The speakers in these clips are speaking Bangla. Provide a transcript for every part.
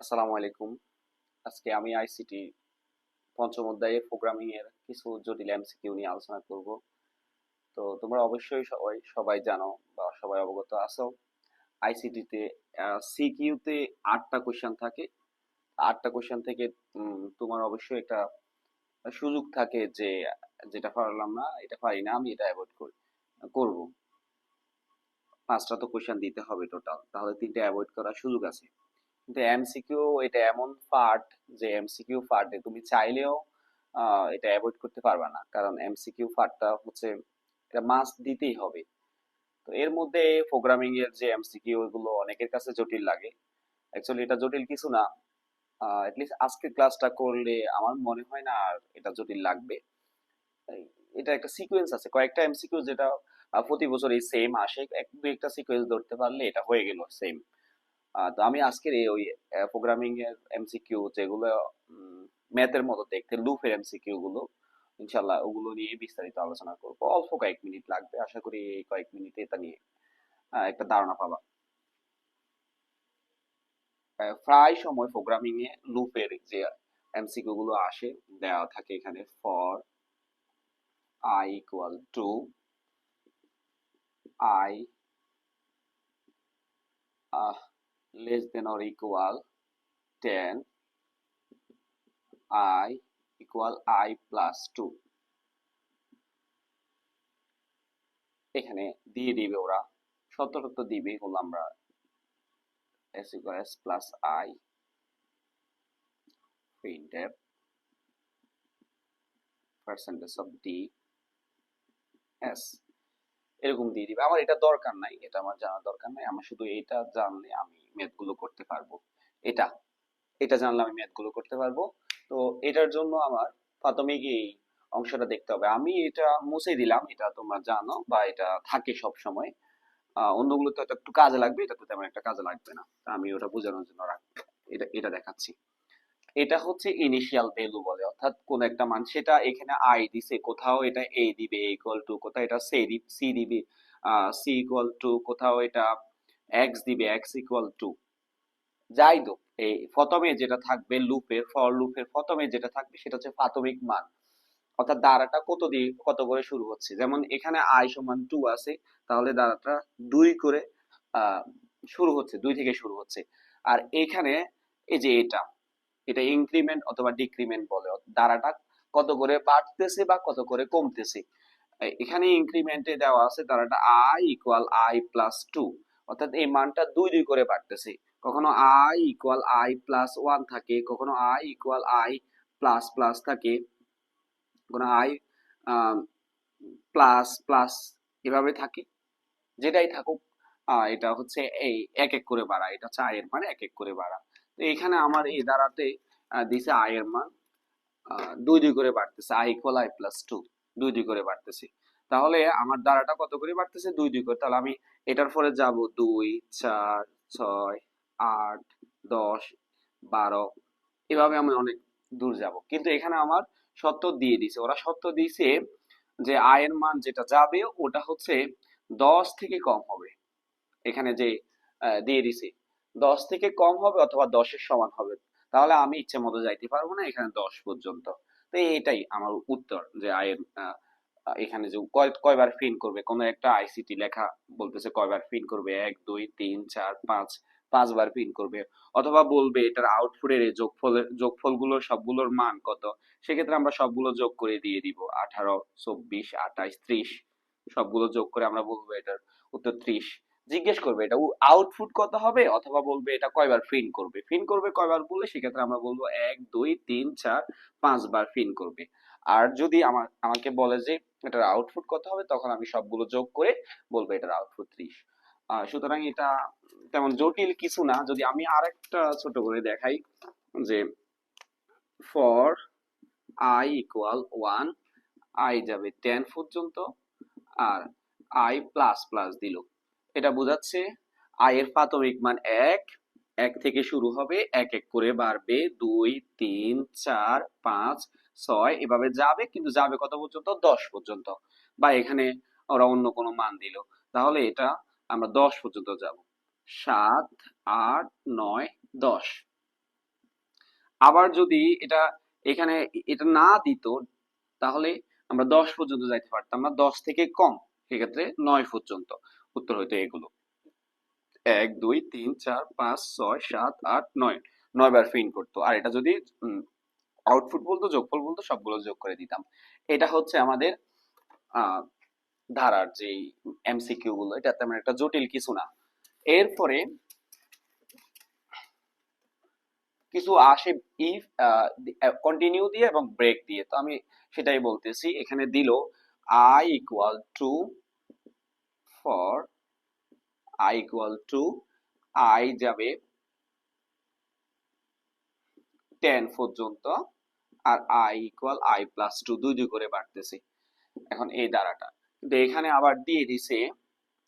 আসসালামু আলাইকুম। আজকে আমি আইসিটি পঞ্চম অধ্যায়ে প্রোগ্রামিং এর কিছু জটিল এমসিকিউ নিয়ে আলোচনা করব। তো তোমরা অবশ্যই সবাই সবাই জানো বা সবাই অবগত আছো আইসিটিতে সিকিউতে আটটা কোশ্চেন থাকে। আটটা কোশ্চেন থেকে তোমার অবশ্যই একটা সুযোগ থাকে যে, যেটা পারলাম না, এটা পারি না, আমি এটা অ্যাভয়েড করি, করব। পাঁচটা তো কোশ্চেন দিতে হবে টোটাল তাহলে তিনটা অ্যাভয়েড করার সুযোগ আছে। কিন্তু এমসিকিউ এটা এমন পার্ট যে এমসিকিউ তুমি চাইলেও এটা অ্যাভয়েড করতে না। কারণ এমসিকিউ পার্টটা হচ্ছে, এটা দিতেই হবে। তো এর মধ্যে প্রোগ্রামিং এর যে এমসিকিউ অনেকের কাছে জটিল লাগে। অ্যাকচুয়ালি এটা জটিল কিছু না। অ্যাটলিস্ট আজকে ক্লাসটা করলে আমার মনে হয় না আর এটা জটিল লাগবে। এটা একটা সিকোয়েন্স আছে। কয়েকটা এমসিকিউ যেটা প্রতি বছর এই সেম আসে। এক, দুই একটা সিকোয়েন্স ধরতে পারলে এটা হয়ে গেল সেম তো আমি আজকের এই ওই প্রোগ্রামিং এর এমসিকিউ যেগুলো ম্যাথের মতো দেখতে লুপের এমসিকিউ গুলো ইনশাল্লাহ ওগুলো নিয়ে বিস্তারিত আলোচনা করব। অল্প কয়েক মিনিট লাগবে, আশা করি কয়েক মিনিটে এটা নিয়ে একটা ধারণা পাবা। প্রায় সময় প্রোগ্রামিং এ লুপের যে এমসিকিউ গুলো আসে দেওয়া থাকে এখানে for i equal to i less than or equal 10 i equal i plus 2 এখানে দিয়ে দিবে ওরা। সতর্ক দিবে এগুলো আমরা s equal s plus i printf percentage of d s এরকম দিয়ে দিবে। আমার এটা দরকার নাই, এটা আমার জানার দরকার নাই। আমার শুধু এটা জানলে আমি ম্যাথগুলো করতে পারব। এটা এটা জানলে আমি ম্যাথগুলো করতে পারব। তো এটার জন্য আমার প্রাথমিক এই অংশটা দেখতে হবে। আমি এটা মুছে দিলাম, এটা তোমরা জানো বা এটা থাকে সব সময় অন্যগুলো তো একটু কাজে লাগবে, এটা তো তেমন একটা কাজে লাগবে না। আমি ওটা বোঝানোর জন্য রাখ, এটা এটা দেখাচ্ছি। এটা হচ্ছে ইনিশিয়াল ভ্যালু বলে, অর্থাৎ কোন একটা মান, সেটা এখানে আই দিছে, কোথাও এটা এ দিবে ইকুয়াল টু কোথাও এটা সি দিবে সি ইকুয়াল টু কোথাও এটা এক্স দিবে এক্স ইকুয়াল টু যাই দো এই প্রথমে যেটা থাকবে লুপের ফর লুপের প্রথমে যেটা থাকবে সেটা হচ্ছে প্রাথমিক মান। অর্থাৎ দ্বারাটা কত দিয়ে, কত করে শুরু হচ্ছে? যেমন এখানে আই সমান টু আছে, তাহলে দ্বারাটা দুই করে শুরু হচ্ছে, দুই থেকে শুরু হচ্ছে। আর এখানে এই যে এটা এটা ইনক্রিমেন্ট অথবা ডিক্রিমেন্ট বলে। দ্বারাটা কত করে বাড়তেছে বা কত করে কমতেছে? এখানে ইনক্রিমেন্টে দেওয়া আছে দ্বারাটা i equal i plus two অর্থাৎ এই মানটা দুই দুই করে বাড়তেছে। কখনো i equal i plus one থাকে কখনো i equal i plus plus থাকে কখনো আই প্লাস প্লাস এভাবে থাকে যেটাই থাকুক আহ, এটা হচ্ছে এই এক এক করে বাড়া এটা হচ্ছে আয়ের মান এক এক করে বাড়া। তো এখানে আমার এই দ্বারাতে দিছে আয়ের মান দুই দুই করে বাড়তেছে i equal i plus two দুই দুই করে বাড়তেছে। তাহলে আমার দ্বারাটা কত করে বাড়তেছে? দুই দুই করে। তাহলে আমি এটার পরে যাব দুই, চার, ছয়, আট, দশ, বারো। এভাবে আমি অনেক দূর যাব। কিন্তু এখানে আমার সত্য দিয়ে দিছে। ওরা সত্য দিছে যে আয়ের মান যেটা যাবে, ওটা হচ্ছে দশ থেকে কম হবে। এখানে যে দিয়ে দিছে, দশ থেকে কম হবে অথবা দশের সমান হবে। তাহলে আমি ইচ্ছে মতো যাইতে পারব না এখানে দশ পর্যন্ত। তো এটাই আমার উত্তর যে আয়ের এখানে যে কয়, কয়বার প্রিন্ট করবে? কোন একটা আইসিটি লেখা বলতেছে কয়বার প্রিন্ট করবে? এক, দুই, তিন, চার, পাঁচ, পাঁচবার প্রিন্ট করবে। অথবা বলবে এটার আউটপুটের এই যোগফলের যোগফলগুলোর সবগুলোর মান কত? সেক্ষেত্রে আমরা সবগুলো যোগ করে দিয়ে দিব। আঠারো, চব্বিশ, আঠাইশ, ত্রিশ। সবগুলো যোগ করে আমরা বলব এটার উত্তর ত্রিশ। জিজ্ঞেস করবে, এটা আউটপুট কত হবে? অথবা বলবে এটা কয়বার প্রিন্ট করবে? প্রিন্ট করবে কয়বার বললে? সেক্ষেত্রে আমরা বলব এক, দুই, তিন, চার, পাঁচবার প্রিন্ট করবে। আর যদি আমার আমাকে বলে যে এটার আউটপুট কত হবে? তখন আমি সবগুলো যোগ করে বলব এটার আউটপুট ত্রিশ। সুতরাং এটা তেমন জটিল কিছু না। যদি আমি আরেকটা ছোট করে দেখাই যে for i equal one i যাবে টেন পর্যন্ত আর আই প্লাস প্লাস দিল। এটা বোঝাচ্ছে আই এর প্রাথমিক মান এক এক থেকে শুরু হবে, এক এক করে বাড়বে দুই, তিন, চার, পাঁচ ছয়, এভাবে যাবে, কিন্তু যাবে কত পর্যন্ত? দশ পর্যন্ত। বা এখানে ওরা অন্য কোনো মান দিল। তাহলে এটা আমরা দশ পর্যন্ত যাব। সাত, আট, নয়, দশ। আবার যদি এটা এখানে এটা না দিত, তাহলে আমরা দশ পর্যন্ত যাইতে পারতাম না। দশ থেকে কম, সেক্ষেত্রে নয় পর্যন্ত। উত্তর হইতো এগুলো। এক, দুই, তিন, চার, পাঁচ, ছয়, সাত, আট, নয়। নয় বার ফিন করতো। আর এটা যদি আউটপুট বলতো, যোগফল বলতো, সবগুলো যোগ করে দিতাম। এটা হচ্ছে আমাদের ধারার যে এমসিকিউ গুলো, এটা তেমন একটা জটিল কিছু না। এরপরে কিছু আসে ইফ কন্টিনিউ দিয়ে এবং ব্রেক দিয়ে। তো আমি সেটাই বলতেছি, এখানে দিল i equal two for i equal two i যাবে টেন পর্যন্ত। আর i equal i plus two দুই দুই করে বাড়তেছে। এখন এই দ্বারাটা কিন্তু এখানে আবার দিয়ে দিছে,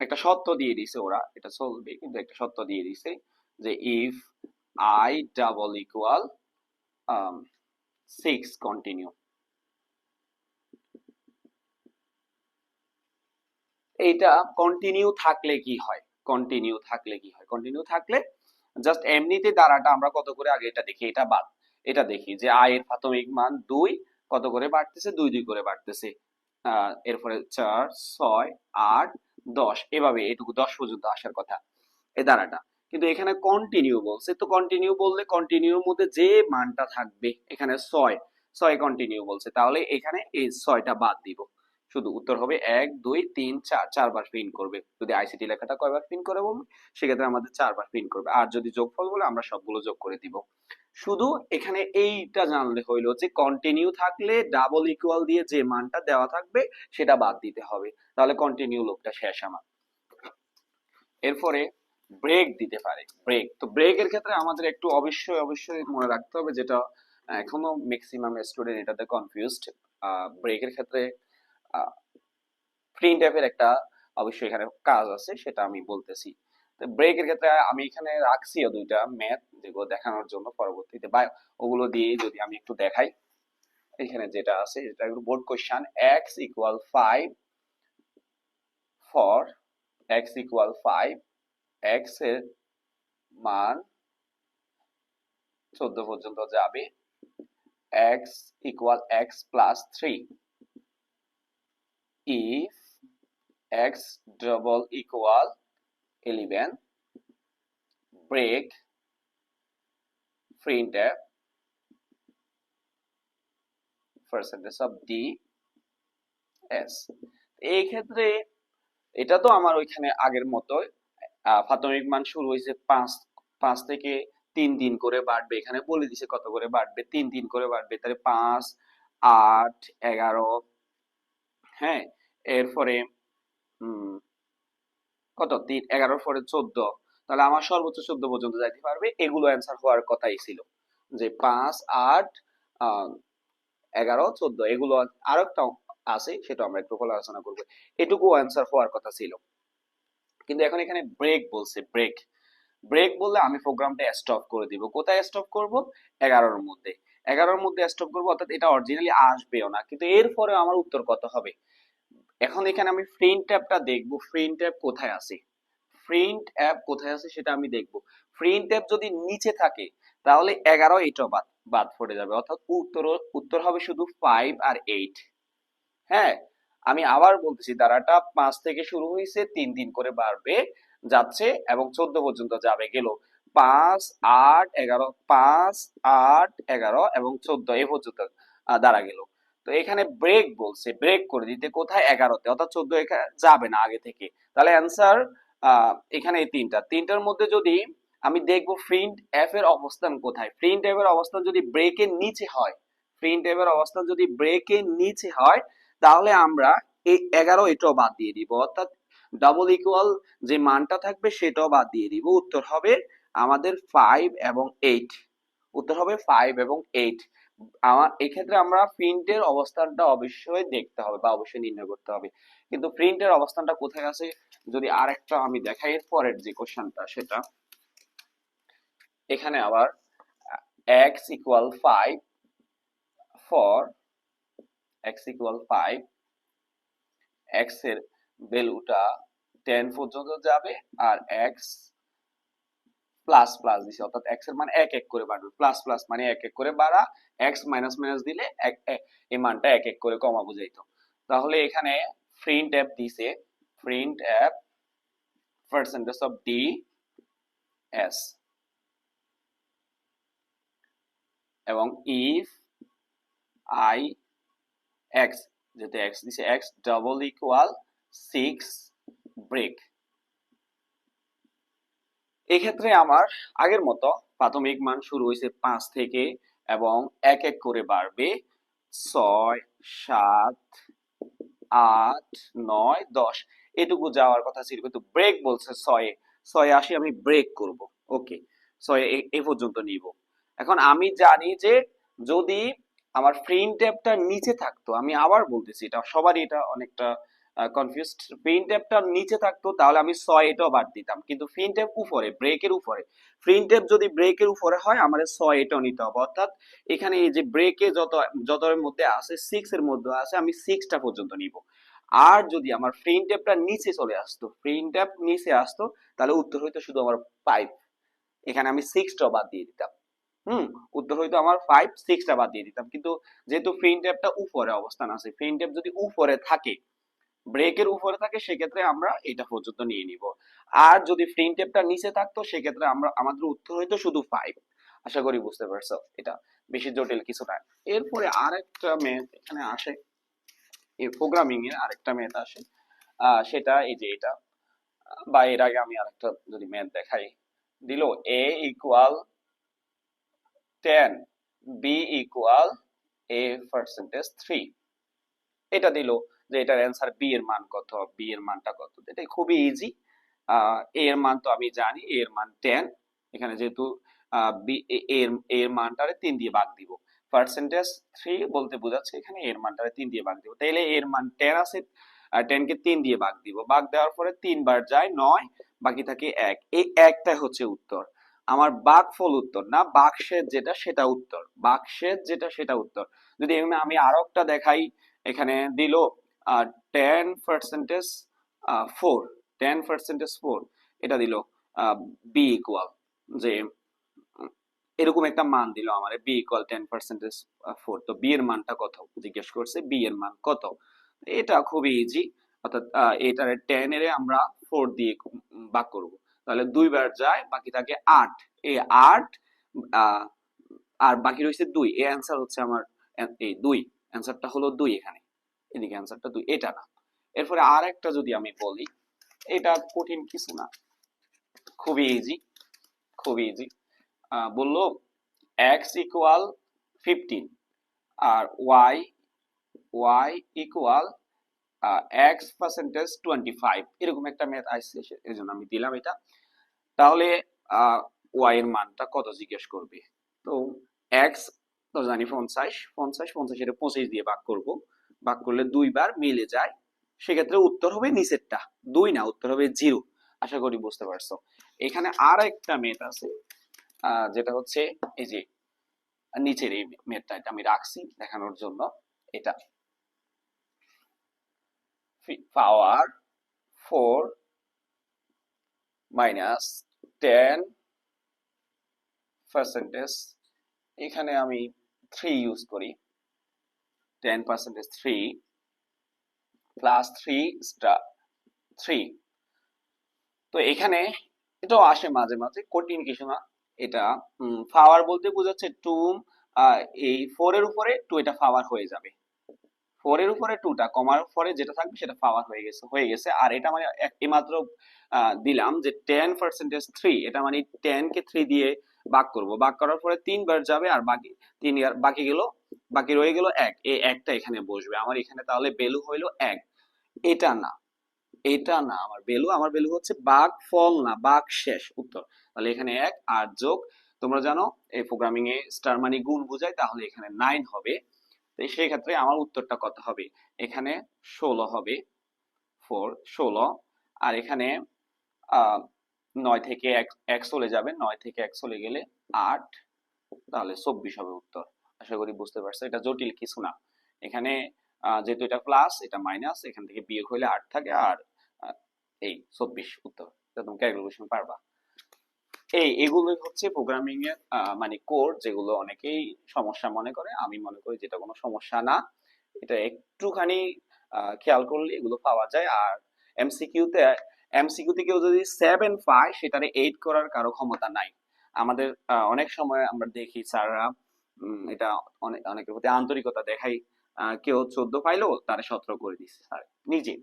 একটা সত্য দিয়ে দিছে ওরা, এটা চলবে, কিন্তু একটা সত্য দিয়ে দিছে যে if i double equal six continue এইটা কন্টিনিউ থাকলে কি হয়? কন্টিনিউ থাকলে কি হয়? কন্টিনিউ থাকলে জাস্ট এমনিতে দ্বারাটা আমরা কত করে আগে এটা দেখি, এটা বাদ। এটা দেখি যে আয়ের প্রাথমিক মান দুই, কত করে বাড়তেছে? দুই দুই করে বাড়তেছে। এরপরে চার, ছয়, আট, দশ। এভাবে এটুকু দশ পর্যন্ত আসার কথা। এ দাঁড়াটা কিন্তু এখানে কন্টিনিউ বলছে। তো কন্টিনিউ বললে কন্টিনিউর মধ্যে যে মানটা থাকবে, এখানে ছয় ছয় কন্টিনিউ বলছে। তাহলে এখানে এই ছয়টা বাদ দিব। শুধু উত্তর হবে এক, দুই, তিন, চার, চারবার প্রিন্ট করবে। যদি আইসিটি লেখাটা কয়বার প্রিন্ট করে বলবে? সেক্ষেত্রে আমাদের চারবার প্রিন্ট করবে। আর যদি যোগফল বলে, আমরা সবগুলো যোগ করে দিব। শুধু এখানে এইটা জানলে হইল যে কন্টিনিউ থাকলে ডাবল ইকুয়াল দিয়ে যে মানটা দেওয়া থাকবে, সেটা বাদ দিতে হবে। তাহলে কন্টিনিউ লোকটা শেষ আমার। এরপরে ব্রেক দিতে পারে। ব্রেক তো ব্রেকের ক্ষেত্রে আমাদের একটু অবশ্যই অবশ্যই মনে রাখতে হবে যেটা এখনও ম্যাক্সিমাম স্টুডেন্ট এটাতে কনফিউজড ব্রেকের ক্ষেত্রে প্রিন্ট অ্যাপের একটা অবশ্যই এখানে কাজ আছে, সেটা আমি বলতেছি। তো ব্রেকের ক্ষেত্রে আমি এখানে রাখছি দুইটা ম্যাথ যেগুলো দেখানোর জন্য পরবর্তীতে। বা ওগুলো দিয়ে যদি আমি একটু দেখাই, এখানে যেটা আছে, এটা board question x equal five for x equal five এক্সের মান চোদ্দ পর্যন্ত যাবে x equal x plus three if x double equal 11 break printf percentage of d s. এই ক্ষেত্রে এটা তো আমার ওইখানে আগের মতো প্রাথমিক মান শুরু হয়েছে পাঁচ পাঁচ থেকে তিন দিন করে বাড়বে, এখানে বলে দিছে কত করে বাড়বে, তিন দিন করে বাড়বে, তাহলে পাঁচ, আট, এগারো হ্যাঁ এরপরে কত? তিন, এগারোর পরে চোদ্দ। তাহলে আমার সর্বোচ্চ চোদ্দ পর্যন্ত যাইতে পারবে। এগুলো অ্যান্সার হওয়ার কথাই ছিল। যে পাঁচ, আট এগারো, চোদ্দ, এগুলো আরও একটা আছে, সেটা আমরা একটু পরে আলোচনা করব। এটুকু অ্যান্সার হওয়ার কথা ছিল। কিন্তু এখন এখানে ব্রেক বলছে ব্রেক ব্রেক বললে আমি প্রোগ্রামটা স্টপ করে দিব। কোথায় স্টপ করব? এগারোর মধ্যে। এগারোর মধ্যে স্টপ করব, অর্থাৎ এটা অরিজিনালি আসবেও না। কিন্তু এরপরে আমার উত্তর কত হবে? এখন এখানে আমি প্রিন্ট অ্যাপটা দেখব। প্রিন্ট অ্যাপ কোথায় আছে? প্রিন্ট অ্যাপ কোথায় আছে সেটা আমি দেখব। প্রিন্ট অ্যাপ যদি নিচে থাকে, তাহলে এগারো এটাও বাদ বাদ পড়ে যাবে। অর্থাৎ উত্তর উত্তর হবে শুধু ফাইভ আর এইট হ্যাঁ? আমি আবার বলতেছি, ধারাটা পাঁচ থেকে শুরু হয়েছে, তিন দিন করে বাড়বে, যাচ্ছে এবং চোদ্দ পর্যন্ত যাবে, গেল পাঁচ, আট, এগারো, পাঁচ, আট, এগারো এবং চোদ্দ এ পর্যন্ত দাঁড়া গেল। তো এখানে ব্রেক বলছে ব্রেক করে দিতে কোথায়? এগারোতে, অর্থাৎ চোদ্দ যাবে না আগে থেকে। তাহলে অ্যান্সার এখানে এই তিনটা। তিনটার মধ্যে যদি আমি দেখব প্রিন্ট এফ এর অবস্থান কোথায়? প্রিন্ট এফ এর অবস্থান যদি ব্রেকের নিচে হয় প্রিন্ট এফ এর অবস্থান যদি ব্রেকের নিচে হয়, তাহলে আমরা এই এগারো এটাও বাদ দিয়ে দিব। অর্থাৎ ডাবল ইকুয়াল যে মানটা থাকবে সেটাও বাদ দিয়ে দিব। উত্তর হবে আমাদের ফাইভ এবং এইট উত্তর হবে ফাইভ এবং এইট আমার এক্ষেত্রে আমরা প্রিন্টের অবস্থানটা অবশ্যই দেখতে হবে বা অবশ্যই নির্ণয় করতে হবে। কিন্তু প্রিন্টের অবস্থানটা কোথায় আছে? যদি আরেকটা আমি দেখাই এর পরের যে কোশ্চেনটা, সেটা এখানে আবার x equal five for x equal five x এর ভ্যালুটা টেন পর্যন্ত যাবে আর x প্লাস প্লাস দিছে, অর্থাৎ এক্সের মান এক এক করে বাড়বে। প্লাস প্লাস মানে এক এক করে বাড়া এক্স মাইনাস মাইনাস দিলে এই মানটা এক এক করে কমা বুঝাইতো। তাহলে এখানে প্রিন্ট অ্যাপ দিছে printf percentage of d s এবং ইফ আই এক্স যেহেতু এক্স দিছে x double equal six break এক্ষেত্রে আমার আগের মতো প্রাথমিক মান শুরু হয়েছে পাঁচ থেকে এবং এক এক করে বাড়বে ছয়, সাত, আট, নয়, দশ। এটুকু যাওয়ার কথা ছিল, কিন্তু ব্রেক বলছে ছয়ে। ছয়ে আসি, আমি ব্রেক করব। ওকে, ছয়ে এ- পর্যন্ত নিব। এখন আমি জানি যে যদি আমার প্রিন্ট ট্যাবটা নিচে থাকতো, আমি আবার বলতেছি, এটা সবারই এটা অনেকটা কনফিউজড প্রিন্ট নিচে থাকতো, তাহলে আমি ছয় এটাও বাদ দিতাম। কিন্তু প্রিন্ট ট্যাব উপরে ব্রেকের উপরে প্রিন্ট ট্যাব যদি ব্রেকের উপরে হয়, আমার ছয় এটাও নিতে হবে। অর্থাৎ এখানে এই যে ব্রেকে যত যত মধ্যে আছে সিক্স এর মধ্যে আছে, আমি সিক্সটা পর্যন্ত নিব। আর যদি আমার প্রিন্ট ট্যাবটা নিচে চলে আসতো প্রিন্ট ট্যাব নিচে আসতো, তাহলে উত্তর হইতো শুধু আমার ফাইভ এখানে আমি সিক্সটা বাদ দিয়ে দিতাম। হুম, উত্তর হইতো আমার ফাইভ সিক্সটা বাদ দিয়ে দিতাম। কিন্তু যেহেতু প্রিন্ট ট্যাবটা উপরে অবস্থান আছে প্রিন্ট ট্যাব যদি উপরে থাকে ব্রেকের উপরে থাকে, সেক্ষেত্রে আমরা এটা পর্যন্ত নিয়ে নিব। আর যদি প্রিন্ট ট্যাবটা নিচে থাকতো, সেক্ষেত্রে আমরা, আমাদের উত্তর হইতো শুধু ফাইভ আশা করি বুঝতে পারছ এটা। বেশি জটিল কিছু না। এরপরে আরেকটা ম্যাথ এখানে আসে। এই প্রোগ্রামিং এর আরেকটা ম্যাথ আসে। সেটা এই যে এটা। বা এর আগে আমি আরেকটা যদি ম্যাথ দেখাই। দিল a equal ten b equal a percentage three এটা দিল যে এটার অ্যান্সার বি এর মান কত বি এর মানটা কত? এটা খুবই ইজি এ এর মান তো আমি জানি এ এর মান টেন এখানে যেহেতু বি এর এর মানটারে তিন দিয়ে ভাগ দিব। পার্সেন্টেজ থ্রি বলতে বোঝাচ্ছে এখানে এর মানটারে তিন দিয়ে ভাগ দিব। তাইলে এর মান টেন আছে টেন কে তিন দিয়ে ভাগ দিব। ভাগ দেওয়ার পরে তিনবার যায় নয়, বাকি থাকে এক। এই একটাই হচ্ছে উত্তর। আমার বাকফল উত্তর না বাক্সের যেটা সেটা উত্তর। বাক্সের যেটা সেটা উত্তর। যদি আমি আরও একটা দেখাই, এখানে দিল ten percentage four ten percentage four এটা দিল বি ইকুয়াল যে এরকম একটা মান দিল আমার b equal ten percentage four তো বি এর মানটা কত? জিজ্ঞেস করছে বি এর মান কত? এটা খুবই ইজি অর্থাৎ এটার টেন এর আমরা ফোর দিয়ে ভাগ করব, তাহলে দুইবার যায়, বাকি থাকে আট এই আট আর বাকি রয়েছে দুই এই অ্যান্সার হচ্ছে আমার এই দুই অ্যান্সারটা হলো দুই এখানে। এদিকে অ্যান্সারটা দুই এটা না। এরপরে আর একটা যদি আমি বলি, এটা কঠিন কিছু না। খুবই ইজি খুবই ইজি বলল এক্স ইকুয়াল ফিফটিন আর y y equal x percentage twenty five এরকম একটা ম্যাথ আসছে এই জন্য আমি দিলাম এটা। তাহলে ওয়াই এর মানটা কত জিজ্ঞেস করবে? তো এক্স তো জানি পঞ্চাশ পঞ্চাশ পঞ্চাশ এটা পঁচিশ দিয়ে ভাগ করব। ভাগ করলে দুইবার মিলে যায়, সেক্ষেত্রে উত্তর হবে নিচেরটা। দুই না, উত্তর হবে জিরো। আশা করি বুঝতে পারছ। এখানে আর একটা মেথ আছে যেটা হচ্ছে এই যে নিচের এই মেথটা এটা আমি রাখছি দেখানোর জন্য। এটা power four minus ten percentage. এখানে আমি থ্রি ইউজ করি। Ten percentage three plus three star three তো এখানে এটাও আসে মাঝে মাঝে, কঠিন কিছু না। এটা পাওয়ার বলতে বোঝাচ্ছে টু এই ফোর এর উপরে টু এটা পাওয়ার হয়ে যাবে। ফোর এর উপরে টুটা কমার পরে যেটা থাকবে সেটা পাওয়ার হয়ে গেছে হয়ে গেছে। আর এটা মানে এইমাত্র দিলাম যে টেন পার্সেন্টেজ থ্রি এটা মানে টেন কে থ্রি দিয়ে ভাগ করব। ভাগ করার পরে তিনবার যাবে আর বাকি, তিন বাকি গেল বাকি রয়ে গেল এক। এই একটা এখানে বসবে। আমার এখানে তাহলে ভ্যালু হইল এক। এটা না। এটা না। আমার ভ্যালু আমার ভ্যালু হচ্ছে বাঘ ফল না, বাঘ শেষ। উত্তর। তাহলে এখানে এক আর যোগ। তোমরা জানো, এই প্রোগ্রামিং এ স্টার মানে গুণ বোঝায়, তাহলে এখানে নাইন হবে। তো সেই ক্ষেত্রে আমার উত্তরটা কত হবে? এখানে ষোলো হবে। ফোর ষোলো। আর এখানে নয় থেকে এক চলে যাবে। নয় থেকে এক চলে গেলে আট। তাহলে চব্বিশ হবে উত্তর। আশা করি বুঝতে পারছ, এটা জটিল কিছু না। এখানে যেহেতু এটা প্লাস এটা মাইনাস এখান থেকে বিয়োগ হইলে আট থাকে আর এই চব্বিশ উত্তর। তুমি ক্যালকুলেশন পারবা। এই, এগুলোই হচ্ছে প্রোগ্রামিং এর মানে কোড যেগুলো অনেকেই সমস্যা মনে করে। আমি মনে করি যেটা কোনো সমস্যা না। এটা একটুখানি খেয়াল করলে এগুলো পাওয়া যায়। আর এমসিকিউ তে এমসিকিউ তে কেউ যদি সেভেন পায়, সেটারে এইট করার কারও ক্ষমতা নাই। আমাদের অনেক সময় আমরা দেখি স্যাররা এটা অনেক অনেকের প্রতি আন্তরিকতা দেখাই কেউ চোদ্দ পাইলো তারে সতেরো করে দিচ্ছে স্যার। নিজে।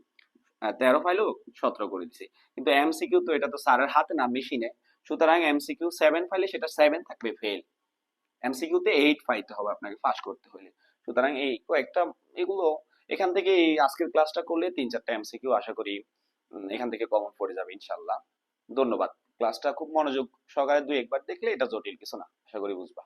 তেরো পাইলো সতেরো করে দিছে। কিন্তু এমসিকিউ তো এটা তো স্যারের হাতে না, মেশিনে। সুতরাং এমসিকিউ সেভেন পাইলে সেটা সেভেন থাকবে ফেল এমসিকিউ তে এইট পাইতে হবে আপনাকে পাস করতে হলে। সুতরাং এই কয়েকটা, এগুলো এখান থেকে এই আজকের ক্লাসটা করলে তিন চারটা এমসিকিউ আশা করি এখান থেকে কমন পড়ে যাবে ইনশাল্লাহ ধন্যবাদ। ক্লাসটা খুব মনোযোগ সহকারে দুই একবার দেখলে এটা জটিল কিছু না, আশা করি বুঝবা।